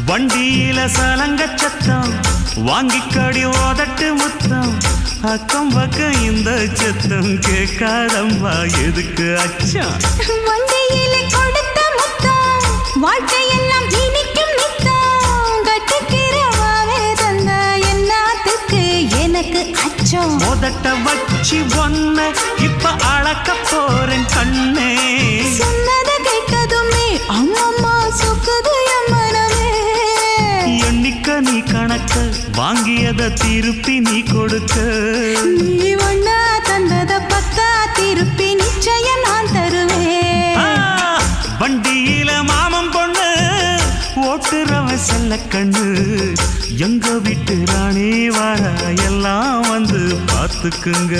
வண்டியில சலங்க சத்தம் வாங்கிக்கடி ஓதட்டு முத்தம். அக்கம் பக்கம் இந்த சத்தம் கேட்காதம்மா எதுக்கு அச்சம்? வண்டியிலே கொடுத்த முத்தம் வாழ்க்கையெல்லாம் இனிக்கும் நித்தம். கட்டுக்கிறவாவே தந்த என்னத்துக்கு எனக்கு அச்சம். மோதட்ட வச்சு ஒன்ன இப்ப அளக்க போறேன் கண்ணே. எண்ணிக்க நீ கணக்க வாங்கியத திருப்பி நீ கொடுக்க. நீ ஒண்ணா தந்தத பத்தா திருப்பி நிச்சயம் நான் தருவேன். வண்டியில மாமன் பொண்ணு ஓட்டுறவன் செல்ல கண்ணு. எங்க வீட்டு ராணி வார எல்லாம் வந்து பார்த்துக்குங்க.